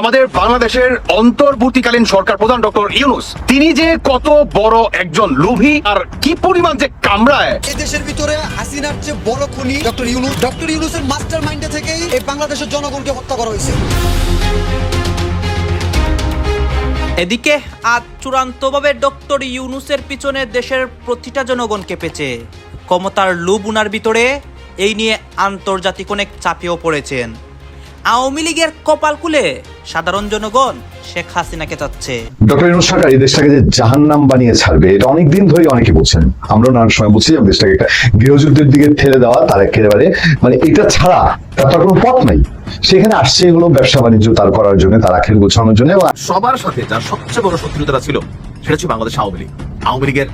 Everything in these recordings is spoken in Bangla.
আমাদের বাংলাদেশের অন্তর্বর্তীকালীন সরকার প্রধান ডক্টর ইউনুস তিনি যে কত বড় একজন লোভী আর কি পরিমাণ যে কামড়ায়। এই দেশের ভিতরে হাসিনার চেয়ে বড় খুনি ডক্টর ইউনুস ডক্টর ইউনুসের মাস্টার মাইন্ডে থেকেই এই বাংলাদেশের জনগণকে হত্যা করা হয়েছে। এদিকে আজ চূড়ান্তভাবে ডক্টর ইউনুসের পিছনে দেশের প্রতিটা জনগণ কেঁপেছে ক্ষমতার লোভ উনার ভিতরে এই নিয়ে আন্তর্জাতিক অনেক চাপেও পড়েছেন। আওয়ামী লীগের কপাল খুলে সাধারণ জনগণ শেখ হাসিনাকে চাচ্ছে। ডক্টর ইউনুস সরকার এই দেশটাকে যে জাহান নাম বানিয়ে ছাড়বে এটা অনেকদিন ধরেই অনেকে বলছেন। আমরা নানান সময় বলছি যে দেশটাকে একটা গৃহযুদ্ধের দিকে ঠেলে দেওয়া তার একেবারে মানে এটা ছাড়া তার তো কোনো পথ নাই। সেখানে আসছে এগুলো ব্যবসা বাণিজ্য তার করার জন্য তার আখের গোছানোর জন্য সবার সাথে যার সবচেয়ে বড় শত্রুতাটা ছিল সেটা ছিল বাংলাদেশ আওয়ামী লীগ। আওয়ামী লীগের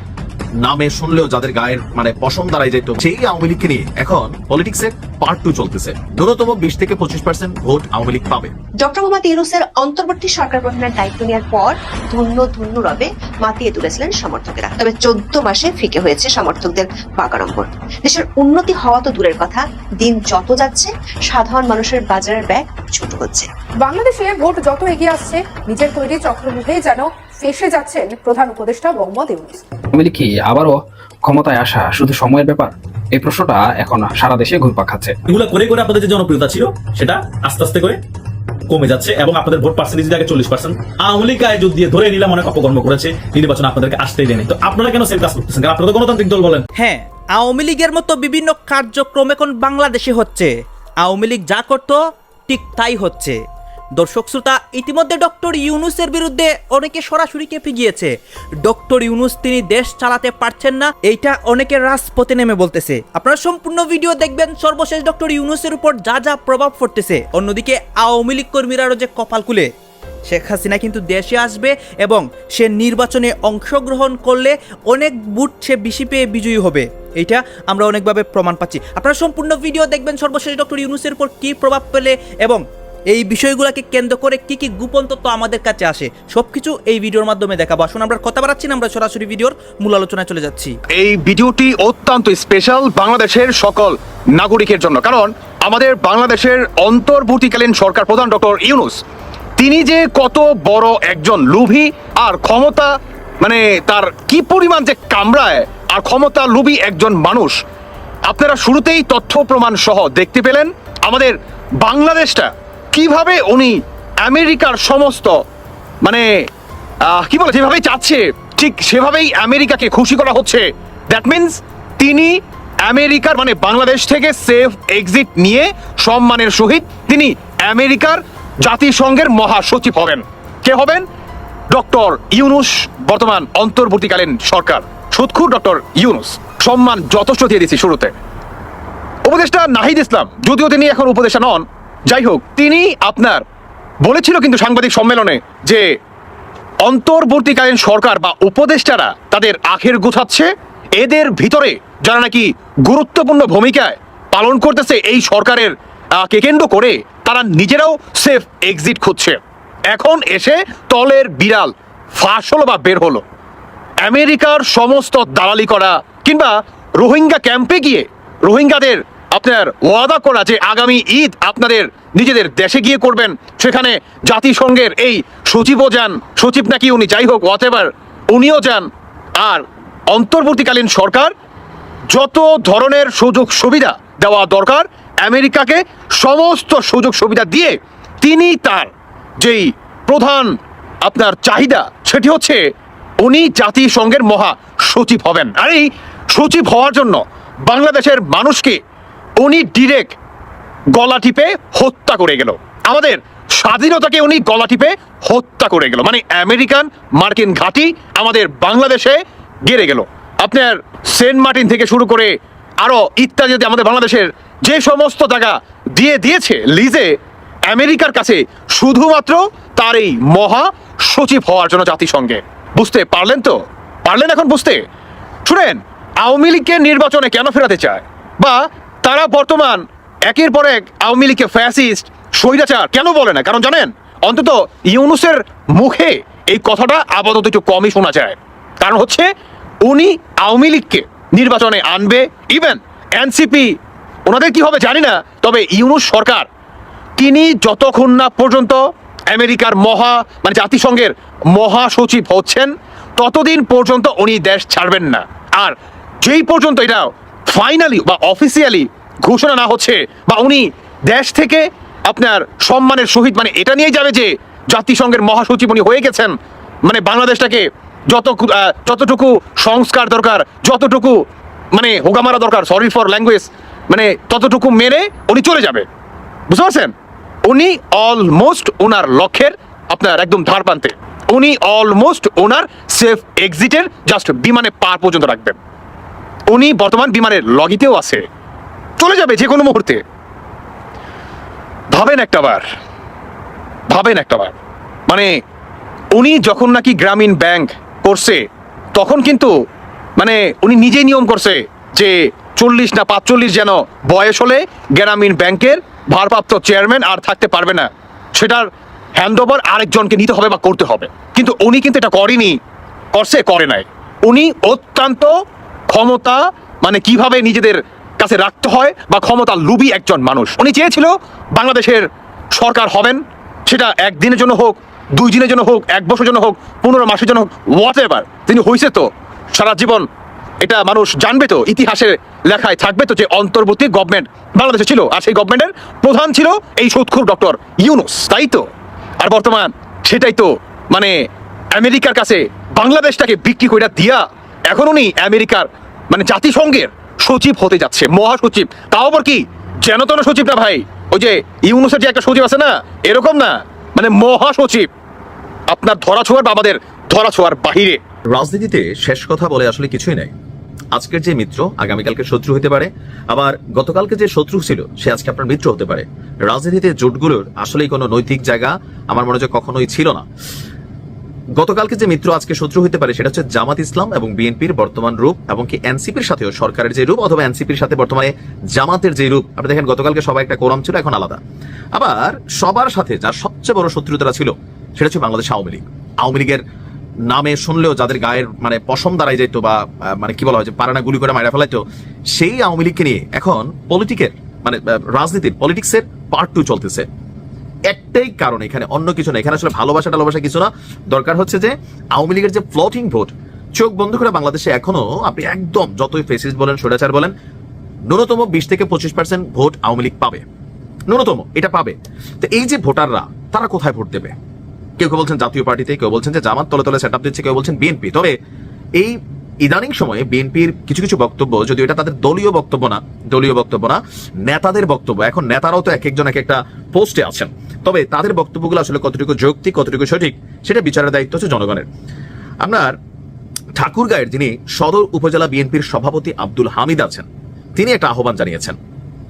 নামে শুনলেও যাদের গায়ের মানে পশম দাঁড়াই যেত সেই আওয়ামী লীগকে নিয়ে এখন পলিটিক্সের পার্ট টু চলতেছে। ন্যূনতম বিশ থেকে পঁচিশ পার্সেন্ট ভোট আওয়ামী লীগ পাবে। ডক্টর মোহাম্মদ ইউনুসের অন্তর্বর্তী সরকার প্রধানের দায়িত্ব নেওয়ার পর ধন্য ধন্য রবে মাতিয়ে তুলেছিলেন সমর্থকেরা। তবে চোদ্দ মাসে ফিকে হয়েছে সমর্থকদের বাগাড়ম্বর দেশের উন্নতি হওয়া তো দূরের কথা। দিন যত যাচ্ছে সাধারণ মানুষের বাজারের ব্যাগ ছোট হচ্ছে। বাংলাদেশে ভোট যত এগিয়ে আসছে নিজের তৈরি চক্রমুখে যেন ফেসে যাচ্ছেন প্রধান উপদেষ্টা মোহাম্মদ ইউনুস। আওয়ামী লীগ কি আবারও ক্ষমতায় আসা শুধু সময়ের ব্যাপার? এই প্রশ্নটা এখন সারা দেশে ঘুরপাক খাচ্ছে। এগুলো করে করে আপনাদের যে জনপ্রিয়তা ছিল সেটা আস্তে আস্তে করে কমে যাচ্ছে এবং আপনাদের ভোট পার্সেন্টেজ আগে চল্লিশ পার্সেন্ট আওয়ামী লীগ গায়ে যুদ্ধ দিয়ে ধরে নিলাম অনেক অপকর্ম করেছে নির্বাচন আপনাদেরকে আসতেই দেয়নি। তো আপনারা কেন সেম কাজ করতেছেন? কারণ আপনারা তো গণতান্ত্রিক দল বলেন। হ্যাঁ আওয়ামী লীগের মতো বিভিন্ন কার্যক্রম এখন বাংলাদেশে হচ্ছে। আওয়ামী লীগ যা করতো ঠিক তাই হচ্ছে। দর্শক শ্রোতা, ইতিমধ্যে ডক্টর ইউনুসের বিরুদ্ধে অনেকে সরাসরি কেঁপে গিয়েছে। ডক্টর ইউনুস, তিনি দেশ চালাতে পারছেন না, এইটা অনেকে রাজপথে নেমে বলতেছে। আপনারা সম্পূর্ণ ভিডিও দেখবেন, সর্বশেষ ডক্টর ইউনুসের উপর যা যা প্রভাব পড়তেছে। অন্যদিকে, আওয়ামী লীগ কর্মীরাও যে কপাল খুলে। শেখ হাসিনা কিন্তু দেশে আসবে এবং সে নির্বাচনে অংশগ্রহণ করলে অনেক বুট সে বেশি পেয়ে বিজয়ী হবে। এইটা আমরা অনেকভাবে প্রমাণ পাচ্ছি। আপনারা সম্পূর্ণ ভিডিও দেখবেন, সর্বশেষ ডক্টর ইউনুসের উপর কী প্রভাব পেলে এবং এই বিষয়গুলোকে কেন্দ্র করে কি কি গোপন তথ্য আমাদের কাছে আসে, সবকিছু এই ভিডিওর মাধ্যমে দেখাবো। আসুন, আমরা কথা বাড়াচ্ছি না, আমরা সরাসরি ভিডিওর মূল আলোচনায় চলে যাচ্ছি। এই ভিডিওটি অত্যন্ত স্পেশাল বাংলাদেশের সকল নাগরিকের জন্য। কারণ আমাদের বাংলাদেশের অন্তর্বর্তীকালীন সরকার প্রধান ডক্টর ইউনুস, তিনি যে কত বড় একজন লোভী আর ক্ষমতা মানে তার কি পরিমাণ যে কামড়ায় আর ক্ষমতা লোভী একজন মানুষ, আপনারা শুরুতেই তথ্য প্রমাণ সহ দেখতে পেলেন। আমাদের বাংলাদেশটা কীভাবে উনি আমেরিকার সমস্ত মানে কি বলে যেভাবে চাচ্ছে, ঠিক সেভাবেই আমেরিকাকে খুশি করা হচ্ছে। দ্যাট মিন্স তিনি আমেরিকার মানে বাংলাদেশ থেকে সেফ এক্সিট নিয়ে সম্মানের সহিত তিনি আমেরিকার জাতিসংঘের মহাসচিব হবেন। কে হবেন? ডক্টর ইউনুস, বর্তমান অন্তর্বর্তীকালীন সরকার। সুৎখুর ডক্টর ইউনুস। সম্মান যথেষ্ট দিয়ে দিচ্ছি শুরুতে। উপদেষ্টা নাহিদ ইসলাম, যদিও তিনি এখন উপদেষ্টা নন যাই হোক তিনি আপনার, বলেছিল কিন্তু সাংবাদিক সম্মেলনে যে অন্তর্বর্তীকালীন সরকার বা উপদেষ্টারা তাদের আখের গুছাচ্ছে, এদের ভিতরে যারা নাকি গুরুত্বপূর্ণ ভূমিকায় পালন করতেছে এই সরকারের কে কেন্দ্র করে, তারা নিজেরাও সেফ এক্সিট খুঁজছে। এখন এসে তলের বিড়াল ফাঁস হলো বা বের হলো। আমেরিকার সমস্ত দালালি করা কিংবা রোহিঙ্গা ক্যাম্পে গিয়ে রোহিঙ্গাদের আপনার ওয়াদা করা যে আগামী ঈদ আপনাদের নিজেদের দেশে গিয়ে করবেন, সেখানে জাতিসংঘের এই সচিবও যান, সচিব নাকি উনি, যাই হোক হোয়াট উনিও যান। আর অন্তর্বর্তীকালীন সরকার যত ধরনের সুযোগ সুবিধা দেওয়া দরকার, আমেরিকাকে সমস্ত সুযোগ সুবিধা দিয়ে তিনি তার যেই প্রধান আপনার চাহিদা, সেটি হচ্ছে উনি জাতিসংঘের মহা সচিব হবেন। আর এই সচিব হওয়ার জন্য বাংলাদেশের মানুষকে উনি ডিরেক্ট গলা টিপে হত্যা করে গেল। আমাদের স্বাধীনতাকে উনি গলা টিপে হত্যা করে গেল। মানে আমেরিকান মার্কিন ঘাঁটি আমাদের বাংলাদেশে গেড়ে গেল। আপনার সেন্ট মার্টিন থেকে শুরু করে আরও ইত্যাদি ইত্যাদি আমাদের বাংলাদেশের যে সমস্ত জায়গা দিয়ে দিয়েছে লিজে, আমেরিকার কাছে শুধুমাত্র তার এই মহা সচিব হওয়ার জন্য জাতিসংঘে। বুঝতে পারলেন তো? পারলেন এখন বুঝতে? শুনেন, আওয়ামী লীগকে নির্বাচনে কেন ফেরাতে চায়? বা তারা বর্তমান একের পর এক আওয়ামী লীগকে ফ্যাসিস্ট স্বৈরাচার কেন বলে না? কারণ জানেন, অন্তত ইউনুসের মুখে এই কথাটা আপাতত একটু কমই শোনা যায়। কারণ হচ্ছে, উনি আওয়ামী লীগকে নির্বাচনে আনবে। ইভেন এনসিপি ওনাদের কি হবে জানি না, তবে ইউনুস সরকার, তিনি যতক্ষণ না পর্যন্ত আমেরিকার মহা মানে জাতিসংঘের মহাসচিব হচ্ছেন, ততদিন পর্যন্ত উনি দেশ ছাড়বেন না। আর যেই পর্যন্ত এটা ফাইনালি বা অফিসিয়ালি ঘোষণা না হচ্ছে বা উনি দেশ থেকে আপনার সম্মানের সহিত মানে এটা নিয়ে যাবে যে জাতিসংঘের মহাসচিব উনি হয়ে গেছেন। মানে বাংলাদেশটাকে যত যতটুকু সংস্কার দরকার, যতটুকু মানে হোগামারা দরকার সরি ফর ল্যাঙ্গুয়েজ মানে ততটুকু মেনে উনি চলে যাবে। বুঝতে পারছেন? উনি অলমোস্ট ওনার লক্ষ্যের আপনার একদম ধার প্রান্তে। উনি অলমোস্ট ওনার সেফ এক্সিটের জাস্ট বিমানে পার পর্যন্ত রাখবেন। উনি বর্তমান বিমানের লগিতেও আছে। চলে যাবে যে কোনো মুহূর্তে। ভাবেন একটাবার ভাবেন একটাবার মানে উনি যখন নাকি গ্রামীণ ব্যাংক করছে, তখন কিন্তু মানে উনি নিজেই নিয়ম করছে যে চল্লিশ না পাঁচচল্লিশ যেন বয়স হলে গ্রামীণ ব্যাংকের ভারপ্রাপ্ত চেয়ারম্যান আর থাকতে পারবে না। সেটার হ্যান্ড ওভার আরেকজনকে নিতে হবে বা করতে হবে। কিন্তু উনি কিন্তু এটা করেনি, করছে, করে নাই। উনি অত্যন্ত ক্ষমতা মানে কীভাবে নিজেদের কাছে রাখতে হয় বা ক্ষমতা লুবি একজন মানুষ। উনি চেয়েছিল বাংলাদেশের সরকার হবেন, সেটা একদিনের জন্য হোক, দুই দিনের জন্য হোক, এক বছরের জন্য হোক, পনেরো মাসের জন্য হোক হোয়াট এভার তিনি হয়েছে তো। সারা জীবন এটা মানুষ জানবে তো, ইতিহাসের লেখায় থাকবে তো যে অন্তর্বর্তী গভর্নমেন্ট বাংলাদেশে ছিল। আর সেই গভর্নমেন্টের প্রধান ছিল এই সুৎখুর ডক্টর ইউনুস, তাই তো? আর বর্তমান সেটাই তো মানে আমেরিকার কাছে বাংলাদেশটাকে বিক্রি করে দিয়া, এখন উনি আমেরিকার মানে জাতিসংঘের সচিব হতে যাচ্ছে, মহাসচিব। তাও আবার কি? যেন তেন সচিব না ভাই। ওই যে ইউনুসের যে একটা সচিব আছে না, এরকম না? মানে মহাসচিব। আপনার ধরা ছোঁয়ার বা আমাদের ধরা ছোঁয়ার বাহিরে। রাজনীতিতে শেষ কথা বলে আসলে কিছুই নাই। আজকের যে মিত্র আগামীকালকে শত্রু হতে পারে, আবার গতকালকে যে শত্রু ছিল, সে আজকে আপনার মিত্র হতে পারে। রাজনীতিতে জোটগুলোর আসলেই কোনো নৈতিক জায়গা আমার মনে হয় কখনোই ছিল না। গতকালকে যে মিত্র আজকে শত্রু হতে পারে, সেটা হচ্ছে জামাত ইসলাম এবং বিএনপির বর্তমান রূপ এবং কি এনসিপির সাথেও সরকারের যে রূপ অথবা এনসিপির সাথে বর্তমানে জামাতের যে রূপ। আপনি দেখেন, গতকালকে সবাই একটা কোরাম ছিল, এখন আলাদা। আবার সবার সাথে যার সবচেয়ে বড় শত্রুতা ছিল, সেটা হচ্ছে বাংলাদেশ আওয়ামী লীগ। আওয়ামী লীগের নামে শুনলেও যাদের গায়ের মানে পশম দাঁড়াই যেত বা মানে কি বলা হয় যে পারানা গুলি করে মারা ফেলাইতো, সেই আওয়ামী লীগকে নিয়ে এখন পলিটিকের মানে রাজনীতির পলিটিক্সের পার্ট টু চলতেছে। একটাই কারণ এখানে, অন্য কিছু না। এখানে আসলে ভালোবাসা, টালোবাসা কিছু না। দরকার হচ্ছে যে, আওয়ামী লীগের যে ফ্লোটিং ভোট চোখ বন্ধ করে বাংলাদেশে এখনও আপনি একদম যতই ফেসিস বলেন, স্বৈরাচার বলেন, ন্যূনতম বিশ থেকে পঁচিশ পার্সেন্ট ভোট আওয়ামী লীগ পাবে। ন্যূনতম, এটা পাবে। তো এই যে ভোটাররা, তারা কোথায় ভোট দেবে? কেউ কেউ বলছেন জাতীয় পার্টিতে, কেউ বলছেন যে জামাত তলে তলে সেট আপ দিচ্ছে, কেউ বলছেন বিএনপি। তবে এই ইদানিং সময়ে বিএনপির কিছু কিছু বক্তব্য, যদিও এটা তাদের দলীয় বক্তব্য না, দলীয় বক্তব্য না, নেতাদের বক্তব্য। এখন নেতারাও তো এক একজন এক একটা পোস্টে আছেন। তবে তাদের বক্তব্যগুলো আসলে কতটুকু যৌক্তিক, কতটুকু সঠিক, সেটা বিচারের দায়িত্ব হচ্ছে জনগণের। আপনার ঠাকুরগাঁয়ের যিনি সদর উপজেলা বিএনপির সভাপতি আব্দুল হামিদ আছেন, তিনি একটা আহ্বান জানিয়েছেন।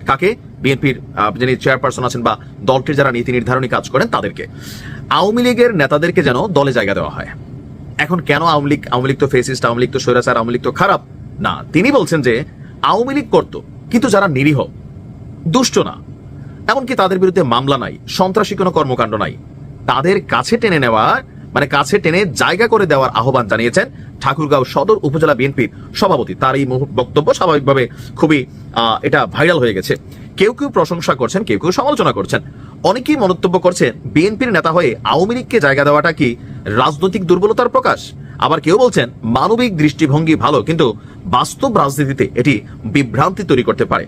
কাকে? বিএনপির যিনি চেয়ারপারসন আছেন বা দলটির যারা নীতি নির্ধারণী কাজ করেন, তাদেরকে। আওয়ামী লীগের নেতাদেরকে যেন দলে জায়গা দেওয়া হয়। এখন কেন আওয়ামী লীগ আওয়ামী লীগ তো ফেসিস্ট আওয়ামী লীগ তো স্বৈরাচার, আওয়ামী লীগ তো খারাপ? না, তিনি বলছেন যে আওয়ামী লীগ করতো, কিন্তু যারা নিরীহ, দুষ্ট না। এমনকি তাদের বিরুদ্ধে মামলা নাই সন্ত্রাসী কোনো কর্মকাণ্ড নাই। তাদের কাছে টেনে নেওয়ার মানে কাছে টেনে জায়গা করে দেওয়ার আহ্বান জানিয়েছেন ঠাকুরগাঁও সদর উপজেলা বিএনপির সভাপতি। তার এই বক্তব্য স্বাভাবিকভাবে খুবই এটা ভাইরাল হয়ে গেছে। কেউ কেউ প্রশংসা করছেন, কেউ কেউ সমালোচনা করছেন। অনেকেই মন্তব্য করছেন, বিএনপির নেতা হয়ে আওয়ামী লীগকে জায়গা দেওয়াটা কি রাজনৈতিক দুর্বলতার প্রকাশ। আবার কেউ বলছেন মানবিক দৃষ্টিভঙ্গি ভালো কিন্তু বাস্তব রাজনীতিতে এটি বিভ্রান্তি তৈরি করতে পারে।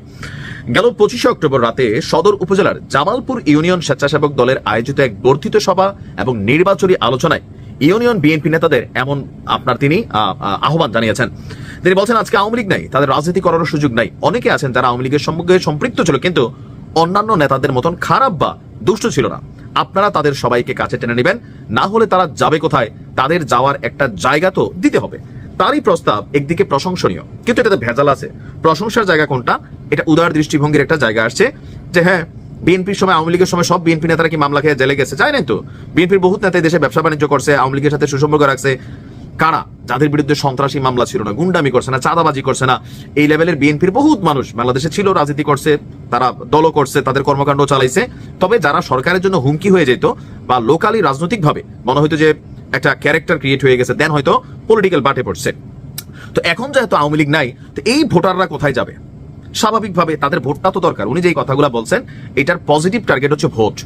গেল পঁচিশে অক্টোবর রাতে সদর উপজেলার জামালপুর ইউনিয়ন স্বেচ্ছাসেবক দলের আয়োজিত এক বর্ধিত সভা এবং নির্বাচনী আলোচনায় ইউনিয়ন বিএনপি নেতাদের এমন আপনার তিনি আহ, আহ, আহ্বান জানিয়েছেন। তিনি বলছেন আজকে আওয়ামী লীগ নাই তাদের রাজনীতি করার সুযোগ নাই। অনেকে আছেন যারা আওয়ামী লীগের সঙ্গে সম্পৃক্ত ছিল কিন্তু অন্যান্য নেতাদের মতন খারাপ বা দুষ্ট ছিল না। আপনারা তাদের সবাইকে কাছে টেনে নেবেন। না হলে তারা যাবে কোথায়? তাদের যাওয়ার একটা জায়গা তো দিতে হবে। তারই প্রস্তাব একদিকে প্রশংসনীয়, কিন্তু এটাতে ভেজাল আছে। প্রশংসার জায়গা কোনটা? এটা উদার দৃষ্টিভঙ্গির একটা জায়গা আসছে যে হ্যাঁ বিএনপির সময়, আওয়ামী লীগের সময় সব বিএনপি নেতারা কি মামলা খেয়ে জেলে গেছে? যায় নাই তো, বিএনপির বহুত নেতা দেশে ব্যবসা বাণিজ্য করছে, আওয়ামী লীগের সাথে সুসম্পর্ক রাখছে। কারা? যাদের বিরুদ্ধে সন্ত্রাসী মামলা ছিল না, গুন্ডামি করছে না, চাঁদাবাজি করছে না, এই লেভেলের বিএনপির বহুত মানুষ বাংলাদেশে ছিল, রাজনীতি করছে, তারা দলও করছে, তাদের কর্মকাণ্ড চালাইছে। তবে যারা সরকারের জন্য হুমকি হয়ে যেত বা লোকালি রাজনৈতিকভাবে, মনে হয়তো যে একটা ক্যারেক্টার ক্রিয়েট হয়ে গেছে, দেন হয়তো পলিটিক্যাল বাটে পড়ছে। তো এখন যেহেতু আওয়ামী লীগ নাই, তো এই ভোটাররা কোথায় যাবে? স্বাভাবিকভাবে তাদের ভোটটা তো দরকার। উনি যেই কথাগুলো বলছেন, এটার পজিটিভ টার্গেট হচ্ছে ভোট।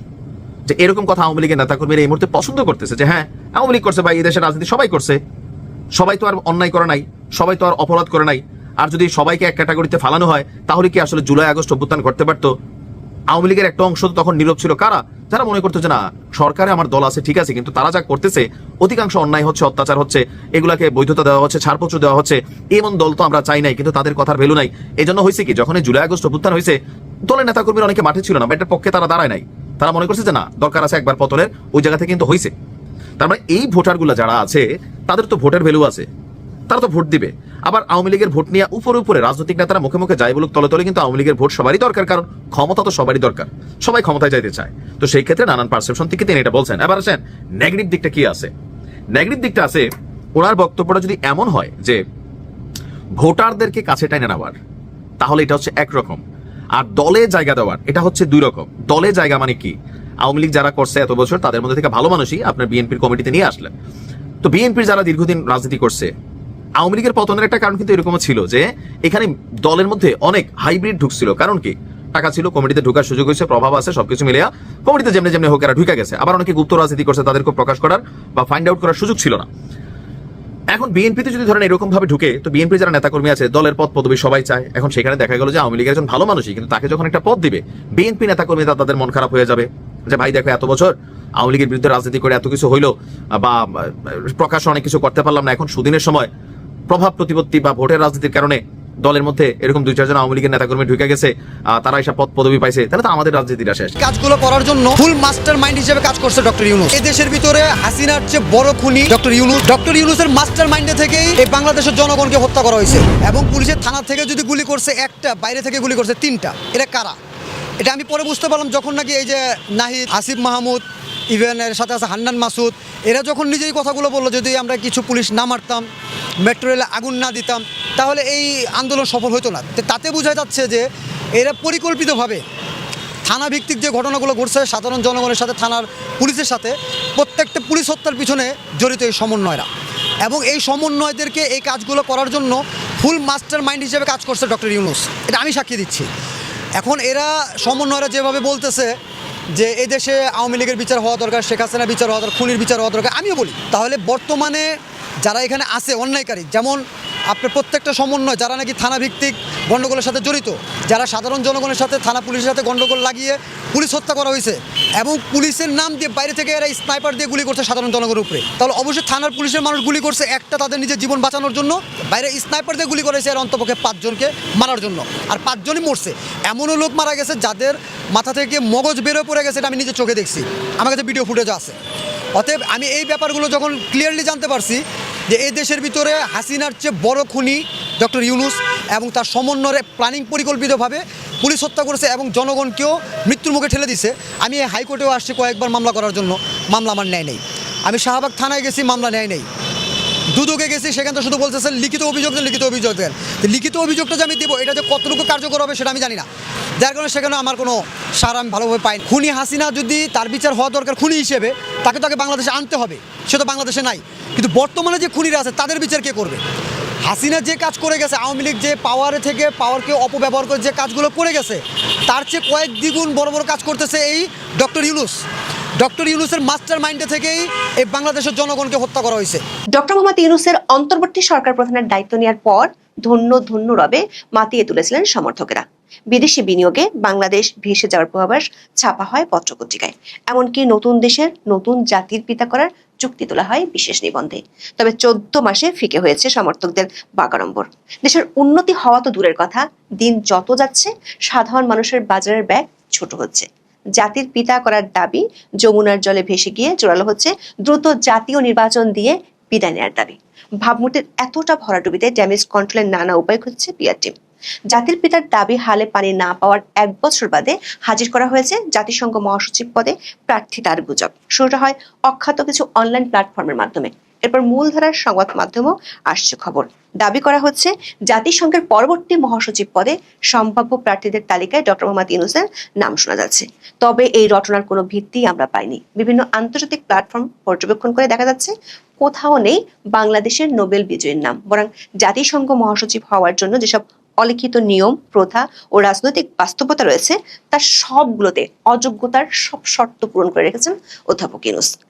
যে এরকম কথা আওয়ামী লীগের নেতাকর্মীরা এই মুহূর্তে পছন্দ করতেছে যে হ্যাঁ আওয়ামী লীগ করছে ভাই, এই দেশের রাজনীতি সবাই করছে। সবাই তো আর অন্যায় করে নাই, সবাই তো আর অপরাধ করে নাই। আর যদি সবাইকে এক ক্যাটাগরিতে ফালানো হয়, তাহলে কি আসলে জুলাই, আগস্ট অভ্যুত্থান করতে পারতো? আওয়ামী লীগের একটা অংশ তো তখন নীরব ছিল। কারা? যারা মনে করতো যে, না, সরকারে আমার দল আছে, ঠিক আছে, কিন্তু তারা যা করতেছে, অধিকাংশ অন্যায় হচ্ছে, অত্যাচার হচ্ছে, এগুলাকে বৈধতা দেওয়া হচ্ছে, ছাড়পত্র দেওয়া হচ্ছে, এমন দল তো আমরা চাই নাই, কিন্তু তাদের কথার ভ্যালু নাই। এই জন্য হয়েছে কি যখন জুলাই, আগস্ট অভ্যুত্থান হয়েছে, দলের নেতাকর্মীরা অনেকে মাঠে ছিল না, বা এটার পক্ষে তারা দাঁড়ায় নাই। তারা মনে করছে যে, না, দরকার আছে একবার পতনের। ওই জায়গা থেকে কিন্তু হয়েছে। তার মানে এই ভোটারগুলো যারা আছে, তাদের তো ভোটের ভ্যালু আছে। তারা তো ভোট দিবে। আবার আওয়ামী লীগের ভোট নিয়ে উপরে উপরে রাজনৈতিক নেতারা মুখে মুখে যাই বলুক, তলে তলে কিন্তু আওয়ামী লীগের ভোট সবারই দরকার, কারণ ক্ষমতা তো সবারই দরকার। সবাই ক্ষমতায় যাইতে চায়। তো সেই ক্ষেত্রে নানান পারসেপশন থেকে তিনি এটা বলছেন। এবার আসেন নেগেটিভ দিকটা কি আছে? নেগেটিভ দিকটা আছে, ওনার বক্তব্যটা যদি এমন হয় যে, ভোটারদেরকে কাছে টাইনে নেওয়ার, তাহলে এটা হচ্ছে একরকম। আর দলে জায়গা দেওয়ার, এটা হচ্ছে দুই রকম। দলে জায়গা মানে কি? আওয়ামী লীগ যারা করছে এত বছর, তাদের মধ্যে থেকে ভালো মানুষই আপনার বিএনপির কমিটিতে নিয়ে আসলেন। তো বিএনপির যারা দীর্ঘদিন রাজনীতি করছে, আওয়ামী লীগের পতনের একটা কারণ কিন্তু এরকমও ছিল যে, এখানে দলের মধ্যে অনেক হাইব্রিড ঢুকছিল। কারণ কি? টাকা ছিল, কমিটিতে ঢুকার সুযোগ হয়েছে, প্রভাব আছে, সবকিছু মিলিয়া কমিটিতে যেমনি যেমনি হোক এরা ঢুকে গেছে। আবার অনেকে গুপ্ত রাজনীতি করছে তাদেরকে প্রকাশ করার বা ফাইন্ড আউট করার সুযোগ ছিল না। এখন বিএনপিতে যদি ধরেন এরকম ভাবে ঢুকে, তো বিএনপি যারা নেতাকর্মী আছে, দলের পদ পদবি সবাই চায়। এখন সেখানে দেখা গেল যে আওয়ামী লীগের একজন ভালো মানুষই, কিন্তু তাকে যখন একটা পদ দিবে, বিএনপি নেতাকর্মী তাদের মন খারাপ হয়ে যাবে। যে ভাই, দেখো, এত বছর আওয়ামী লীগের বিরুদ্ধে রাজনীতি করে এত কিছু হইল, বা প্রকাশ অনেক কিছু করতে পারলাম না। এখন সুদিনের সময় প্রভাব প্রতিপত্তি বা ভোটের রাজনীতির কারণে দলের মধ্যে এরকম দুই, চারজন আওয়ামী লীগের নেতাকর্মী ঢুকে গেছে তারা এসব পদ পদবি পাইছে, তাহলে তো আমাদের রাজনীতিটা শেষ। কাজগুলো করার জন্য ফুল মাস্টার মাইন্ড হিসেবে কাজ করছে ডক্টর ইউনুস। এই দেশের ভিতরে হাসিনার চেয়ে বড় খুনি ডক্টর ইউনুস, ডক্টর ইউনুসের মাস্টার মাইন্ডে থেকেই এই বাংলাদেশের জনগণকে হত্যা করা হয়েছে। এবং পুলিশের থানা থেকে যদি গুলি করছে একটা, বাইরে থেকে গুলি করছে তিনটা এটা কারা? এটা আমি পরে বুঝতে পারলাম যখন নাকি এই যে নাহিদ, আসিফ মাহমুদ ইভেন এর সাথে আছে হান্নান মাসুদ, এরা যখন নিজেই কথাগুলো বলল, যদি আমরা কিছু পুলিশ না মারতাম মেট্রো রেলে আগুন না দিতাম, তাহলে এই আন্দোলন সফল হতো না। তাতে বোঝা যাচ্ছে যে এরা পরিকল্পিতভাবে থানা ভিত্তিক যে ঘটনাগুলো ঘটছে, সাধারণ জনগণের সাথে, থানার পুলিশের সাথে, প্রত্যেকটা পুলিশ হত্যার পিছনে জড়িত এই সমন্বয়রা। এবং এই সমন্বয়দেরকে এই কাজগুলো করার জন্য ফুল মাস্টার মাইন্ড হিসেবে কাজ করছে ডক্টর ইউনুস। এটা আমি সাক্ষী দিচ্ছি। এখন এরা সমন্বয়রা যেভাবে বলতেছে যে এই দেশে আওয়ামী লীগের বিচার হওয়া দরকার, শেখ হাসিনার বিচার হওয়া দরকার, খুনির বিচার হওয়া দরকার, আমিও বলি। তাহলে বর্তমানে যারা এখানে আছে অন্যায়কারী, যেমন আপনার প্রত্যেকটা সমন্বয়, যারা নাকি থানা ভিত্তিক গণ্ডগোলের সাথে জড়িত, যারা সাধারণ জনগণের সাথে, থানা পুলিশের সাথে গণ্ডগোল লাগিয়ে পুলিশ হত্যা করা হয়েছে এবং পুলিশের নাম দিয়ে বাইরে থেকে এরা স্নাইপার দিয়ে গুলি করছে সাধারণ জনগণের উপরে। তাহলে অবশ্যই থানার পুলিশের মানুষ গুলি করছে একটা তাদের নিজের জীবন বাঁচানোর জন্য, বাইরে স্নাইপার দিয়ে গুলি করেছে এর অন্তপক্ষে পাঁচজনকে মারার জন্য। আর পাঁচজনই মরছে। এমনও লোক মারা গেছে যাদের মাথা থেকে মগজ বেরোয় পড়ে গেছে, এটা আমি নিজের চোখে দেখছি। আমার কাছে ভিডিও ফুটেজ আছে। অতএব আমি এই ব্যাপারগুলো যখন ক্লিয়ারলি জানতে পারছি যে এই দেশের ভিতরে হাসিনার চেয়ে বড় খুনি ডক্টর ইউনুস এবং তার সমন্বয়ে প্ল্যানিং পরিকল্পিতভাবে পুলিশ হত্যা করেছে এবং জনগণকেও মৃত্যুর মুখে ঠেলে দিছে। আমি এই হাইকোর্টেও আসছি কয়েকবার মামলা করার জন্য। মামলা আমার নেয় নেই। আমি শাহবাগ থানায় গেছি, মামলা নেয় নেই। দুদকে গেছি, সেখান থেকে শুধু বলতেছে লিখিত অভিযোগ দেন, লিখিত অভিযোগ দেন। লিখিত অভিযোগটা যে আমি দেবো, এটা যে কতটুকু কার্যকর হবে সেটা আমি জানি না। যার কারণে সেখানে আমার কোনো সার আমি ভালোভাবে পাই খুনি হাসিনা যদি তার বিচার হওয়া দরকার খুনি হিসেবে, তাকে তাকে বাংলাদেশে আনতে হবে। সে তো বাংলাদেশে নাই। কিন্তু বর্তমানে যে খুনিরা আছে, তাদের বিচার কে করবে? হাসিনা যে কাজ করে গেছে, আওয়ামী লীগ যে পাওয়ারে থেকে পাওয়ারকে অপব্যবহার করে যে কাজগুলো করে গেছে, তার চেয়ে কয়েক দ্বিগুণ বড় বড় কাজ করতেছে এই ডক্টর ইউলুস ডক্টর ইউনুসের মাস্টার মাইন্ডে থেকেই এই বাংলাদেশের জনগণকে হত্যা করা হয়েছে। ডক্টর মোহাম্মদ ইউনুসের অন্তর্বর্তী সরকার প্রধানের দায়িত্ব নেওয়ার পর ধন্য ধন্য রবে মাতিয়ে তুলেছিলেন সমর্থকেরা। বিদেশি বিনিয়োগে বাংলাদেশ ভেসে যাওয়ার পূর্বাভাস ছাপা হয় পত্রপত্রিকায়। এমনকি নতুন দেশের নতুন জাতির পিতা করার চুক্তি তোলা হয় বিশেষ নিবন্ধে। তবে চোদ্দ মাসে ফিকে হয়েছে সমর্থকদের বাগাড়ম্বর দেশের উন্নতি হওয়া তো দূরের কথা, দিন যত যাচ্ছে, সাধারণ মানুষের বাজারের ব্যাগ ছোট হচ্ছে। জাতির পিতা করার দাবি, যমুনার জলে ভেসে গিয়ে জোরালো হচ্ছে, দ্রুত জাতীয় নির্বাচন দিয়ে বিদায় নেওয়ার দাবি। ভাবমূর্তির এতটা ভরাডুবিতে ড্যামেজ কন্ট্রোলের নানা উপায় খুঁজছে পিআর টিম। জাতির পিতার দাবি হালে পানি না পাওয়ার এক বছর বাদে হাজির করা হয়েছে জাতিসংঘ মহাসচিব পদে প্রার্থী তার গুজব। শুরুটা হয় অখ্যাত কিছু অনলাইন প্ল্যাটফর্মের মাধ্যমে। এরপর মূলধারার সংবাদ মাধ্যমেও আসছে খবর। দাবি করা হচ্ছে জাতিসংঘের পরবর্তী মহাসচিব পদে সম্ভাব্য প্রার্থীদের তালিকায় ডক্টর মোহাম্মদ ইউনুসের নাম শোনা যাচ্ছে। তবে এই রটনার কোনো ভিত্তি আমরা পাইনি। বিভিন্ন আন্তর্জাতিক প্ল্যাটফর্ম পর্যবেক্ষণ করে দেখা যাচ্ছে কোথাও নেই বাংলাদেশের নোবেল বিজয়ীর নাম। বরং জাতিসংঘ মহাসচিব হওয়ার জন্য যেসব অলিখিত নিয়ম, প্রথা ও রাজনৈতিক বাস্তবতা রয়েছে তার সবগুলোতে অযোগ্যতার সব শর্ত পূরণ করে রেখেছেন অধ্যাপক ইউনুস।